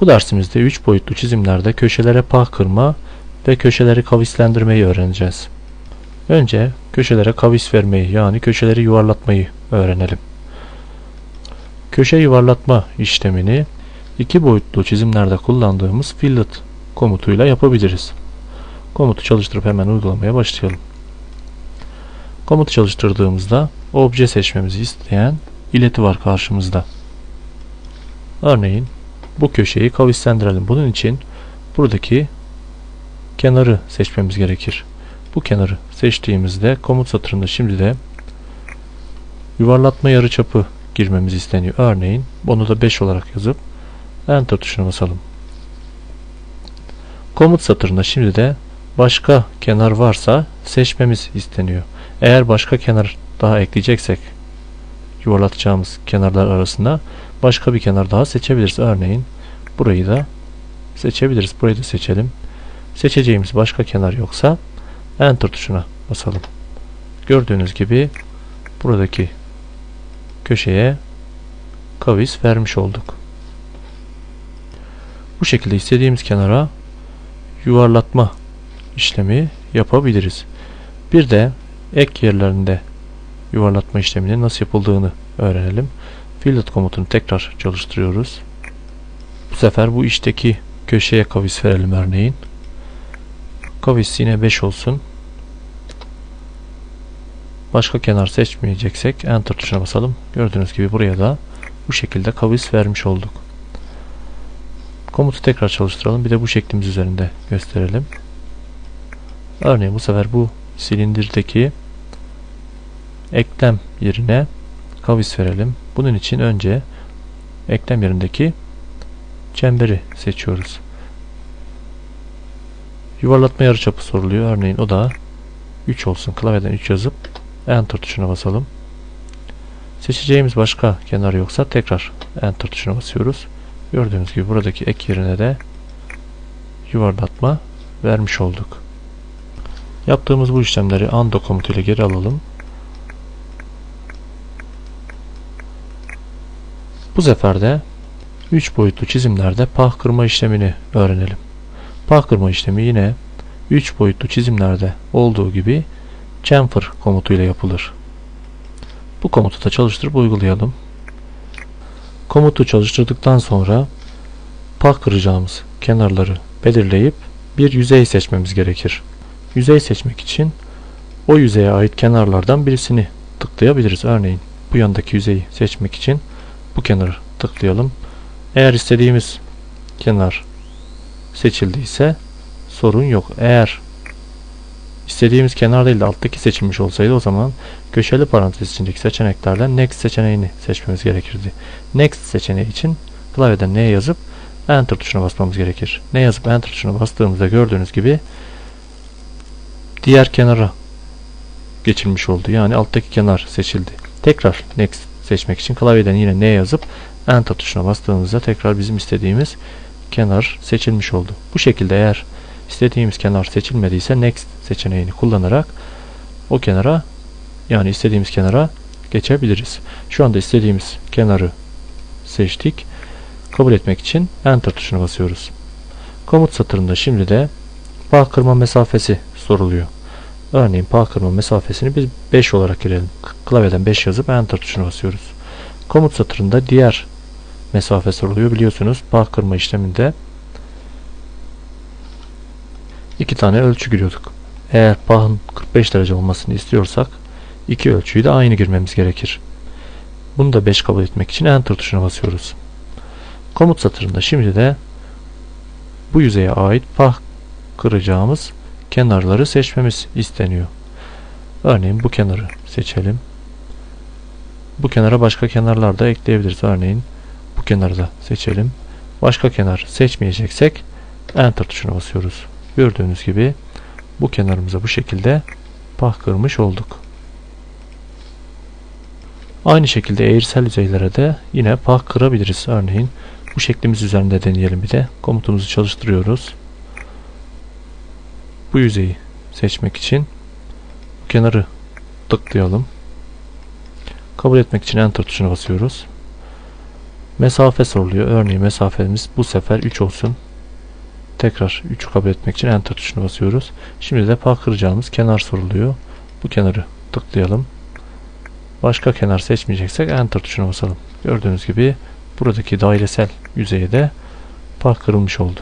Bu dersimizde 3 boyutlu çizimlerde köşelere pah kırma ve köşeleri kavislendirmeyi öğreneceğiz. Önce köşelere kavis vermeyi yani köşeleri yuvarlatmayı öğrenelim. Köşe yuvarlatma işlemini iki boyutlu çizimlerde kullandığımız fillet komutuyla yapabiliriz. Komutu çalıştırıp hemen uygulamaya başlayalım. Komutu çalıştırdığımızda obje seçmemizi isteyen ileti var karşımızda. Örneğin bu köşeyi kavislendirelim. Bunun için buradaki kenarı seçmemiz gerekir. Bu kenarı seçtiğimizde komut satırında şimdi de yuvarlatma yarıçapı girmemiz isteniyor. Örneğin bunu da 5 olarak yazıp Enter tuşuna basalım. Komut satırında şimdi de başka kenar varsa seçmemiz isteniyor. Eğer başka kenar daha ekleyeceksek yuvarlatacağımız kenarlar arasında başka bir kenar daha seçebiliriz. Örneğin burayı da seçebiliriz. Burayı da seçelim. Seçeceğimiz başka kenar yoksa Enter tuşuna basalım. Gördüğünüz gibi buradaki köşeye kavis vermiş olduk. Bu şekilde istediğimiz kenara yuvarlatma işlemi yapabiliriz. Bir de ek yerlerinde yuvarlatma işleminin nasıl yapıldığını öğrenelim. Fillet komutunu tekrar çalıştırıyoruz. Sefer bu işteki köşeye kavis verelim örneğin. Kavis yine 5 olsun. Başka kenar seçmeyeceksek Enter tuşuna basalım. Gördüğünüz gibi buraya da bu şekilde kavis vermiş olduk. Komutu tekrar çalıştıralım. Bir de bu şeklimiz üzerinde gösterelim. Örneğin bu sefer bu silindirdeki eklem yerine kavis verelim. Bunun için önce eklem yerindeki çemberi seçiyoruz. Yuvarlatma yarıçapı soruluyor. Örneğin o da 3 olsun. Klavyeden 3 yazıp Enter tuşuna basalım. Seçeceğimiz başka kenar yoksa tekrar Enter tuşuna basıyoruz. Gördüğünüz gibi buradaki ek yerine de yuvarlatma vermiş olduk. Yaptığımız bu işlemleri undo komutuyla geri alalım. Bu sefer de 3 boyutlu çizimlerde pah kırma işlemini öğrenelim. Pah kırma işlemi yine 3 boyutlu çizimlerde olduğu gibi chamfer komutuyla yapılır. Bu komutu da çalıştırıp uygulayalım. Komutu çalıştırdıktan sonra pah kıracağımız kenarları belirleyip bir yüzey seçmemiz gerekir. Yüzey seçmek için o yüzeye ait kenarlardan birisini tıklayabiliriz. Örneğin bu yandaki yüzeyi seçmek için bu kenarı tıklayalım. Eğer istediğimiz kenar seçildiyse sorun yok. Eğer istediğimiz kenar değil de alttaki seçilmiş olsaydı o zaman köşeli parantez içindeki seçeneklerden next seçeneğini seçmemiz gerekirdi. Next seçeneği için klavyeden ne yazıp enter tuşuna basmamız gerekir. Ne yazıp enter tuşuna bastığımızda gördüğünüz gibi diğer kenara geçilmiş oldu. Yani alttaki kenar seçildi. Tekrar next seçmek için klavyeden yine ne yazıp enter tuşuna bastığımızda tekrar bizim istediğimiz kenar seçilmiş oldu. Bu şekilde eğer istediğimiz kenar seçilmediyse next seçeneğini kullanarak o kenara yani istediğimiz kenara geçebiliriz. Şu anda istediğimiz kenarı seçtik. Kabul etmek için enter tuşuna basıyoruz. Komut satırında şimdi de bağ kırma mesafesi soruluyor. Örneğin bağ kırma mesafesini biz 5 olarak girelim. Klavyeden 5 yazıp enter tuşuna basıyoruz. Komut satırında diğer mesafe soruluyor. Biliyorsunuz bağ kırma işleminde iki tane ölçü giriyorduk. Eğer pahın 45 derece olmasını istiyorsak iki ölçüyü de aynı girmemiz gerekir. Bunu da 5 kabul etmek için enter tuşuna basıyoruz. Komut satırında şimdi de bu yüzeye ait pah kıracağımız kenarları seçmemiz isteniyor. Örneğin bu kenarı seçelim. Bu kenara başka kenarlar da ekleyebiliriz. Örneğin kenarı da seçelim. Başka kenar seçmeyeceksek enter tuşuna basıyoruz. Gördüğünüz gibi bu kenarımıza bu şekilde pah kırmış olduk. Aynı şekilde eğrisel yüzeylere de yine pah kırabiliriz. Örneğin bu şeklimiz üzerinde deneyelim bir de. Komutumuzu çalıştırıyoruz. Bu yüzeyi seçmek için bu kenarı tıklayalım. Kabul etmek için enter tuşuna basıyoruz. Mesafe soruluyor. Örneğin mesafemiz bu sefer 3 olsun. Tekrar 3'ü kabul etmek için enter tuşuna basıyoruz. Şimdi de kıracağımız kenar soruluyor. Bu kenarı tıklayalım. Başka kenar seçmeyeceksek enter tuşuna basalım. Gördüğünüz gibi buradaki dairesel yüzeye de pah kırılmış oldu.